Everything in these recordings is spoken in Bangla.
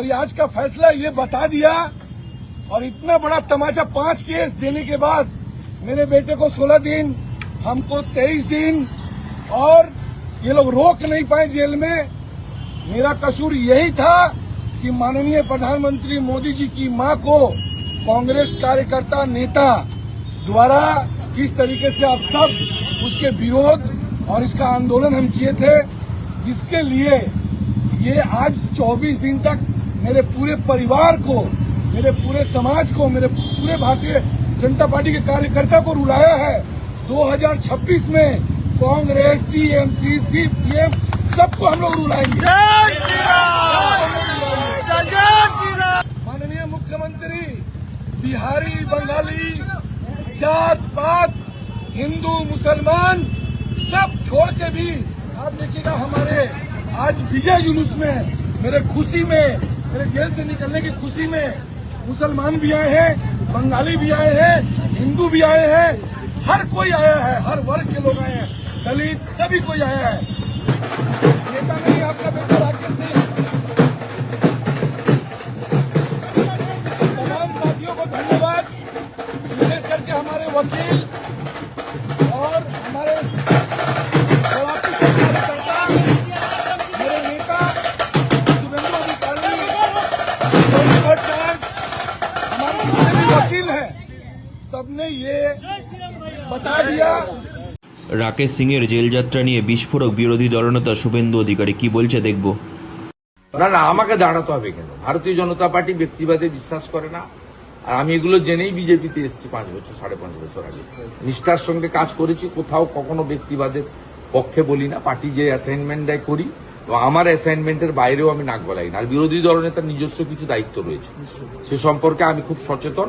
और आज का फैसला ये बता दिया और इतना बड़ा तमाचा पाँच केस देने के बाद मेरे बेटे को 16 दिन, हमको 23 दिन और ये लोग रोक नहीं पाए जेल में। मेरा कसूर यही था कि माननीय प्रधानमंत्री मोदी जी की माँ को कांग्रेस कार्यकर्ता नेता द्वारा जिस तरीके से आप सब उसके विरोध और इसका आंदोलन हम किए थे, जिसके लिए ये आज 24 दिन तक मेरे पूरे परिवार को मेरे पूरे समाज को मेरे पूरे भारतीय जनता पार्टी के कार्यकर्ता को रुलाया है। 2026 में कांग्रेस टीएमसी सीपीएम सबको हम लोग रुलाएँगे। माननीय मुख्यमंत्री बिहारी बंगाली जात पात हिंदू मुसलमान सब छोड़ के भी आप देखिएगा हमारे आज विजय जुलूस में मेरे खुशी में मेरे जेल से निकलने की खुशी में मुसलमान भी आए हैं, बंगाली भी आए हैं, हिंदू भी आए हैं। हर कोई आया है, हर वर्ग के लोग आए हैं। दलित, सभी कोई आया है। नेता नहीं, आपका बेटा राकेश सिंह রাকেশ সিং এর জেল যাত্রা নিয়ে বিস্ফোরক বিরোধী দলনেতা শুভেন্দু অধিকারী কি বলছে দেখব। না না আমাকে দাঁড়াতে হবে কেন? ভারতীয় জনতা পার্টি ব্যক্তিবাদে বিশ্বাস করে না। আর আমি এগুলো জেনেই বিজেপিতে এসেছি পাঁচ বছর সাড়ে পাঁচ বছর আগে। নিষ্ঠার সঙ্গে কাজ করেছি কোথাও কখনো ব্যক্তিবাদের পক্ষে বলি না। পার্টি যে অ্যাসাইনমেন্ট দেয় করি আমার অ্যাসাইনমেন্টের বাইরেও আমি নাক বলাই না। আর বিরোধী দলনেতার নিজস্ব কিছু দায়িত্ব রয়েছে। সে সম্পর্কে আমি খুব সচেতন।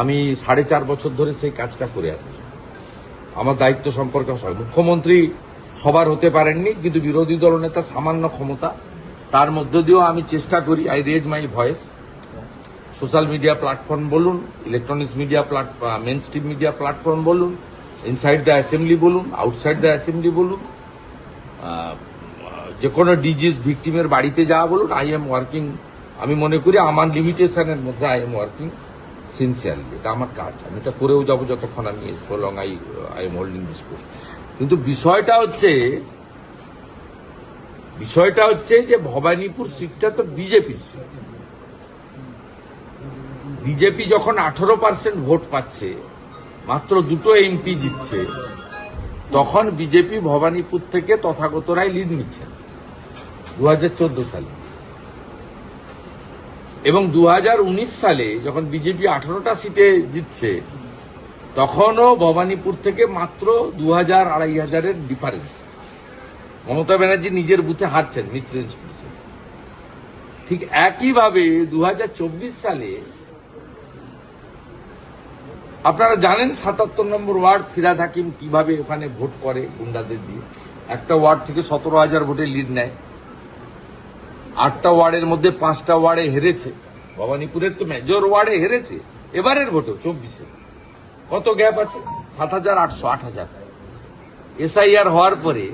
আমি সাড়ে চার বছর ধরে সেই কাজটা করে আসছি। আমার দায়িত্ব সম্পর্কে মুখ্যমন্ত্রী সবার হতে পারেননি, কিন্তু বিরোধী দলনেতা সামান্য ক্ষমতা, তার মধ্য দিয়েও আমি চেষ্টা করি I raise my voice social media platform বলুন electronics media platform mainstream media platform বলুন ইনসাইড দ্য অ্যাসেম্বলি বলুন আউটসাইড দ্য অ্যাসেম্বলি বলুন যে কোনো ডিজিজ ভিকটিমের বাড়িতে যাওয়া বলুন আই এম ওয়ার্কিং আমি মনে করি আমার লিমিটেশনের মধ্যে আই এম ওয়ার্কিং সিনসিয়ারলি এটা আমার কাজ। আমি এটা করেও যাব যতক্ষণ আমি so long I I am holding this post কিন্তু বিষয়টা হচ্ছে বিষয়টা হচ্ছে যে ভবানীপুর সিটটা তো বিজেপির সিট বিজেপি যখন আঠারো পার্সেন্ট ভোট পাচ্ছে, মাত্র দুটো এমপি জিতছে, তখন বিজেপি ভবানীপুর থেকে তথাগত রায় লিড নিচ্ছেন দু হাজার সালে। এবং দু হাজার উনিশ সালে যখন বিজেপি আঠারোটা সিটে জিতছে, তখনও ভবানীপুর থেকে মাত্র দু হাজার আড়াই হাজারের ডিফারেন্স মমতা ব্যানার্জি নিজের বুথে হারছেন মিত্র ঠিক একইভাবে দু হাজার চব্বিশ সালে আপনারা জানেন সাতাত্তর নম্বর ওয়ার্ড ফিরাদ হাকিম কীভাবে ওখানে ভোট করে গুন্ডাদের দিয়ে? একটা ওয়ার্ড থেকে সতেরো হাজার ভোটে লিড নেয়। আটটা ওয়ার্ডের মধ্যে পাঁচটা ওয়ার্ডে হেরেছে। ভবানীপুরের তো মেজর ওয়ার্ডে হেরেছে। এবারের ভোটেও চব্বিশে। কত গ্যাপ আছে? সাত হাজার আটশো আট হাজার। এসআইআর হওয়ার পরে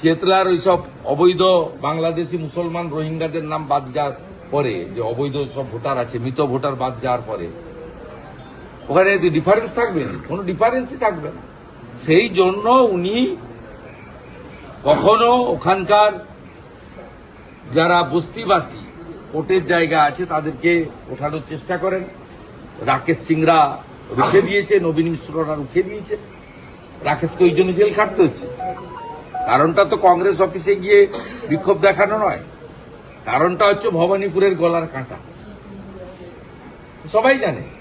চেতলার ওইসব অবৈধ বাংলাদেশি মুসলমান রোহিঙ্গাদের নাম বাদ যাওয়ার পরে, যে অবৈধ সব ভোটার আছে, মৃত ভোটার বাদ যাওয়ার পরে, ওখানে ডিফারেন্স থাকবে? না কোনো ডিফারেন্সই থাকবে না। সেই জন্য উনি কখনো ওখানকার যারা বস্তিবাসী কোর্টের জায়গা আছে তাদেরকে ওঠানোর চেষ্টা করেন। রাকেশ সিংরা রুখে দিয়েছে, নবীন মিশ্ররা রুখে দিয়েছে। রাকেশকে ওই জন্য জেল খাটতে হচ্ছে। কারণটা তো কংগ্রেস অফিসে গিয়ে বিক্ষোভ দেখানো নয়। কারণটা হচ্ছে ভবানীপুরের গলার কাঁটা। সবাই জানে।